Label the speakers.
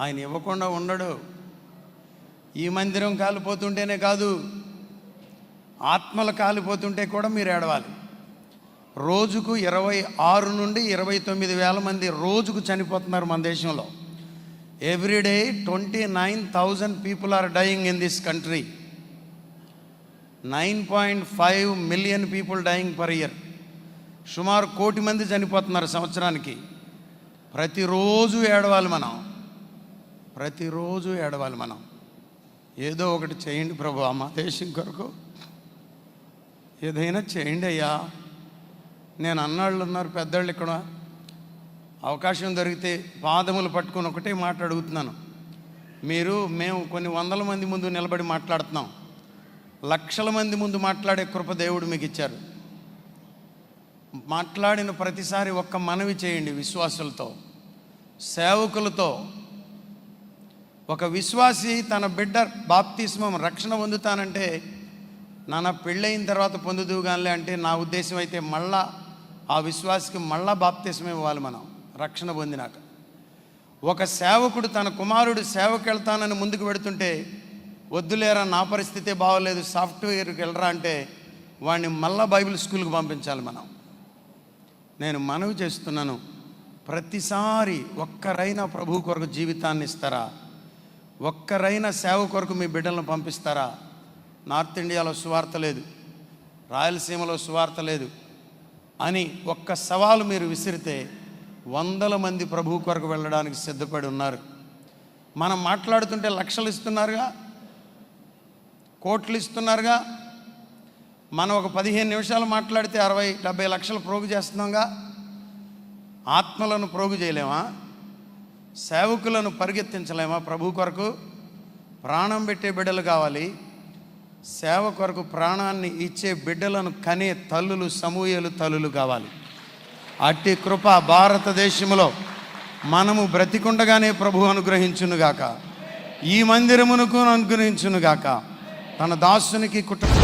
Speaker 1: ఆయన ఇవ్వకుండా ఉండడు. ఈ మందిరం కాలిపోతుంటేనే కాదు ఆత్మలు కాలిపోతుంటే కూడా మీరు ఏడవాలి. రోజుకు ఇరవై ఆరు నుండి ఇరవై తొమ్మిది వేల మంది రోజుకు చనిపోతున్నారు మన దేశంలో. Everyday twenty nine thousand people are dying in this country nine point five million people dying per year సుమారు కోటి మంది చనిపోతున్నారు సంవత్సరానికి. ప్రతిరోజు ఏడవాలి మనం. ప్రతిరోజు ఏడవాలి మనం. ఏదో ఒకటి చేయండి ప్రభు మా దేశం కొరకు. ఏదైనా చేయండి అయ్యా. నేను అన్నాళ్ళు ఉన్నారు పెద్దవాళ్ళు ఇక్కడ. అవకాశం దొరికితే పాదములు పట్టుకొని ఒకటే మాట అడుగుతున్నాను. మీరు మేము కొన్ని వందల మంది ముందు నిలబడి మాట్లాడుతున్నాం. లక్షల మంది ముందు మాట్లాడే కృప దేవుడు మీకు ఇచ్చారు. మాట్లాడిన ప్రతిసారి ఒక్క మనవి చేయండి విశ్వాసులతో సేవకులతో ఒక విశ్వాసి తన బిడ్డ బాప్తిస్మం రక్షణ పొందుతానంటే నాన్న పెళ్ళయిన తర్వాత పొందుదుగానిలే అంటే నా ఉద్దేశం అయితే మళ్ళా ఆ విశ్వాసికి మళ్ళా బాప్తిస్మం ఇవ్వాలి మనం రక్షణ పొందినాక. ఒక సేవకుడు తన కుమారుడు సేవకు వెళ్తానని ముందుకు పెడుతుంటే వద్దులేరా నా పరిస్థితే బాగోలేదు సాఫ్ట్వేర్కి వెళ్ళరా అంటే వాడిని మళ్ళా బైబిల్ స్కూల్కి పంపించాలి మనం. నేను మనవి చేస్తున్నాను ప్రతిసారి ఒక్కరైనా ప్రభు కొరకు జీవితాన్ని ఇస్తారా? ఒక్కరైనా సేవ కొరకు మీ బిడ్డలను పంపిస్తారా? నార్త్ ఇండియాలో సువార్త లేదు. రాయలసీమలో సువార్త లేదు. అని ఒక్క సవాలు మీరు విసిరితే వందల మంది ప్రభు కొరకు వెళ్ళడానికి సిద్ధపడి ఉన్నారు. మనం మాట్లాడుతుంటే లక్షలు ఇస్తున్నారుగా? కోట్లు ఇస్తున్నారుగా? మనం ఒక పదిహేను నిమిషాలు మాట్లాడితే అరవై డెబ్బై లక్షలు ప్రోగు చేస్తున్నాంగా? ఆత్మలను ప్రోగు చేయలేమా? సేవకులను పరిగెత్తించలేమా ప్రభు కొరకు? ప్రాణం పెట్టే బిడ్డలు కావాలి. సేవ కొరకు ప్రాణాన్ని ఇచ్చే బిడ్డలను కనే తల్లులు సమూహలు తల్లులు కావాలి. అట్టి కృప భారతదేశంలో మనము బ్రతికుండగానే ప్రభు అనుగ్రహించునుగాక. ఈ మందిరమునకు అనుగ్రహించునుగాక. తన దాసునికి కుటుంబ